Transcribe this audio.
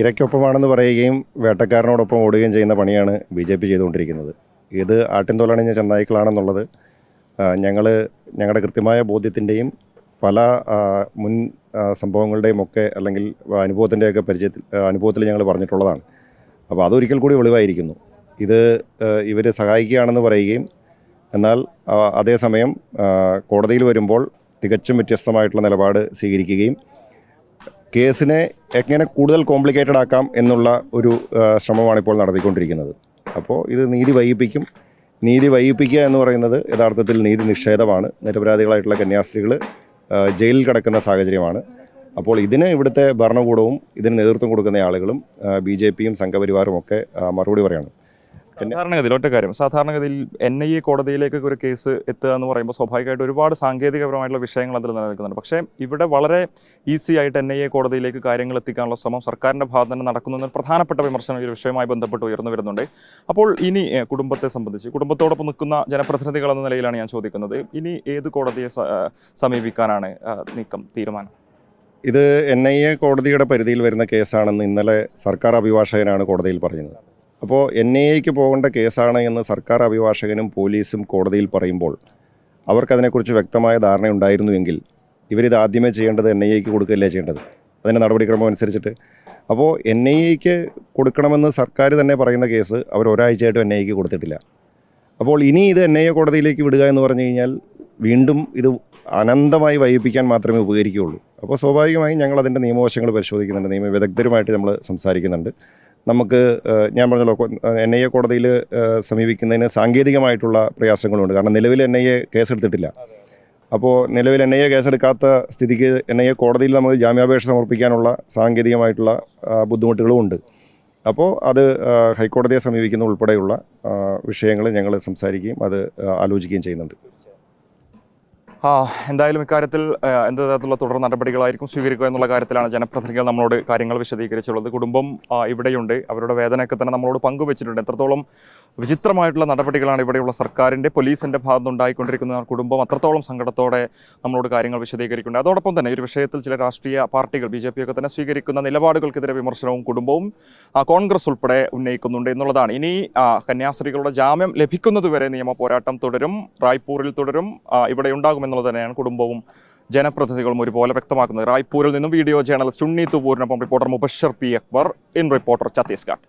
ഇരയ്ക്കൊപ്പമാണെന്ന് പറയുകയും വേട്ടക്കാരനോടൊപ്പം ഓടുകയും ചെയ്യുന്ന പണിയാണ് ബി ജെ പി ചെയ്തുകൊണ്ടിരിക്കുന്നത്. ഇത് ആട്ടിൻതോലണിഞ്ഞ ചെന്നായ്ക്കളാണെന്നുള്ളത് ഞങ്ങൾ ഞങ്ങളുടെ കൃത്യമായ ബോധ്യത്തിന്റെയും പല മുൻ സംഭവങ്ങളുടെയും ഒക്കെ അല്ലെങ്കിൽ അനുഭവത്തിന്റെയൊക്കെ പരിചയത്തിൽ അനുഭവത്തിൽ ഞങ്ങൾ പറഞ്ഞിട്ടുള്ളതാണ്. അപ്പോൾ അതൊരിക്കൽ കൂടി വെളിവായിരിക്കുന്നു ഇത് ഇവരെ സഹായിക്കുകയാണെന്ന് പറയുകയും എന്നാൽ അതേസമയം കോടതിയിൽ വരുമ്പോൾ തികച്ചും വ്യത്യസ്തമായിട്ടുള്ള നിലപാട് സ്വീകരിക്കുകയും കേസിനെ എങ്ങനെ കൂടുതൽ കോംപ്ലിക്കേറ്റഡ് ആക്കാം എന്നുള്ള ഒരു ശ്രമമാണ് ഇപ്പോൾ നടത്തിക്കൊണ്ടിരിക്കുന്നത്. അപ്പോൾ ഇത് നീതി വൈകിപ്പിക്കും നീതി വൈകിപ്പിക്കുക എന്ന് പറയുന്നത് യഥാർത്ഥത്തിൽ നീതി നിഷേധമാണ്. നിരപരാധികളായിട്ടുള്ള കന്യാസ്ത്രീകൾ ജയിലിൽ കിടക്കുന്ന സാഹചര്യമാണ്. അപ്പോൾ ഇതിന് ഇവിടുത്തെ ഭരണകൂടവും ഇതിന് നേതൃത്വം കൊടുക്കുന്ന ആളുകളും ബി ജെ പിയും സംഘപരിവാറും ഒക്കെ മറുപടി പറയണം. സാധാരണഗതിയിൽ ഒറ്റ കാര്യം. സാധാരണഗതിയിൽ എൻ ഐ എ കോടതിയിലേക്ക് ഒരു കേസ് എത്തുക എന്ന് പറയുമ്പോൾ സ്വാഭാവികമായിട്ട് ഒരുപാട് സാങ്കേതികപരമായിട്ടുള്ള വിഷയങ്ങൾ അതിൽ നിലനിൽക്കുന്നുണ്ട്. പക്ഷേ ഇവിടെ വളരെ ഈസി ആയിട്ട് എൻ ഐ എ കോടതിയിലേക്ക് കാര്യങ്ങൾ എത്തിക്കാനുള്ള ശ്രമം സർക്കാരിന്റെ ഭാഗത്ത് തന്നെ നടക്കുന്നു പ്രധാനപ്പെട്ട വിമർശനം ഈ ഒരു വിഷയവുമായി ബന്ധപ്പെട്ട് ഉയർന്നു വരുന്നുണ്ട്. അപ്പോൾ ഇനി കുടുംബത്തെ സംബന്ധിച്ച് കുടുംബത്തോടൊപ്പം നിൽക്കുന്ന ജനപ്രതിനിധികൾ എന്ന നിലയിലാണ് ഞാൻ ചോദിക്കുന്നത്. ഇനി ഏത് കോടതിയെ സമീപിക്കാനാണ് നീക്കം തീരുമാനം? ഇത് എൻ ഐ എ കോടതിയുടെ പരിധിയിൽ വരുന്ന കേസാണെന്ന് ഇന്നലെ സർക്കാർ അഭിഭാഷകനാണ് കോടതിയിൽ പറഞ്ഞത്. അപ്പോൾ എൻ ഐ എക്ക് പോകേണ്ട കേസാണ് എന്ന് സർക്കാർ അഭിഭാഷകനും പോലീസും കോടതിയിൽ പറയുമ്പോൾ അവർക്കതിനെക്കുറിച്ച് വ്യക്തമായ ധാരണയുണ്ടായിരുന്നുവെങ്കിൽ ഇവരിത് ആദ്യമേ ചെയ്യേണ്ടത് എൻ ഐ എക്ക് കൊടുക്കുകയല്ലേ ചെയ്യേണ്ടത്? അതിന്റെ നടപടിക്രമം അനുസരിച്ചിട്ട്. അപ്പോൾ എൻ ഐ എക്ക് കൊടുക്കണമെന്ന് സർക്കാർ തന്നെ പറയുന്ന കേസ് അവർ ഒരാഴ്ചയായിട്ടും എൻ ഐ എക്ക് കൊടുത്തിട്ടില്ല. അപ്പോൾ ഇനി ഇത് എൻ ഐ എ കോടതിയിലേക്ക് വിടുക എന്ന് പറഞ്ഞു കഴിഞ്ഞാൽ വീണ്ടും ഇത് അനന്തമായി വൈകിപ്പിക്കാൻ മാത്രമേ ഉപകരിക്കുകയുള്ളൂ. അപ്പോൾ സ്വാഭാവികമായും ഞങ്ങൾ അതിന്റെ നിയമവശങ്ങൾ പരിശോധിക്കുന്നുണ്ട്. നിയമ വിദഗ്ധരുമായിട്ട് നമ്മൾ സംസാരിക്കുന്നുണ്ട്. നമുക്ക് ഞാൻ പറഞ്ഞല്ലോ എൻ ഐ എ കോടതിയിൽ സമീപിക്കുന്നതിന് സാങ്കേതികമായിട്ടുള്ള പ്രയാസങ്ങളുണ്ട്. കാരണം നിലവിൽ എൻ ഐ എ കേസെടുത്തിട്ടില്ല. അപ്പോൾ നിലവിൽ എൻ ഐ എ കേസെടുക്കാത്ത സ്ഥിതിക്ക് എൻ ഐ എ കോടതിയിൽ നമുക്ക് ജാമ്യാപേക്ഷ സമർപ്പിക്കാനുള്ള സാങ്കേതികമായിട്ടുള്ള ബുദ്ധിമുട്ടുകളും ഉണ്ട്. അപ്പോൾ അത് ഹൈക്കോടതിയെ സമീപിക്കുന്ന ഉൾപ്പെടെയുള്ള വിഷയങ്ങൾ ഞങ്ങൾ സംസാരിക്കുകയും അത് ആലോചിക്കുകയും ചെയ്യുന്നുണ്ട്. എന്തായാലും ഇക്കാര്യത്തിൽ എന്ത് തരത്തിലുള്ള തുടർ നടപടികളായിരിക്കും സ്വീകരിക്കുക എന്നുള്ള കാര്യത്തിലാണ് ജനപ്രതിനിധികൾ നമ്മളോട് കാര്യങ്ങൾ വിശദീകരിച്ചുള്ളത് കുടുംബം ഇവിടെയുണ്ട്. അവരുടെ വേദനയൊക്കെ തന്നെ നമ്മളോട് പങ്കുവച്ചിട്ടുണ്ട്. എത്രത്തോളം വിചിത്രമായിട്ടുള്ള നടപടികളാണ് ഇവിടെയുള്ള സർക്കാരിന്റെ പോലീസിന്റെ ഭാഗത്ത് ഉണ്ടായിക്കൊണ്ടിരിക്കുന്ന കുടുംബം. അത്രത്തോളം സങ്കടത്തോടെ നമ്മളോട് കാര്യങ്ങൾ വിശദീകരിക്കുന്നുണ്ട്. അതോടൊപ്പം തന്നെ ഒരു വിഷയത്തിൽ ചില രാഷ്ട്രീയ പാർട്ടികൾ ബി ജെ പി ഒക്കെ തന്നെ സ്വീകരിക്കുന്ന നിലപാടുകൾക്കെതിരെ വിമർശനവും കുടുംബവും കോൺഗ്രസ് ഉൾപ്പെടെ ഉന്നയിക്കുന്നുണ്ട് എന്നുള്ളതാണ്. ഇനി കന്യാസ്ത്രീകളുടെ ജാമ്യം ലഭിക്കുന്നതുവരെ നിയമ പോരാട്ടം തുടരും. റായ്പൂരിൽ തുടരും. ഇവിടെ ഇവിടെ ഉണ്ടാകുമെന്നുള്ളത് തന്നെയാണ് കുടുംബവും ജനപ്രതിനിധികളും ഒരുപോലെ വ്യക്തമാക്കുന്നത്. റായ്പൂരിൽ നിന്നും video journalist Unni തുപൂരിനൊപ്പം reporter Mubashar P Akbar in reporter Chhattisgarh.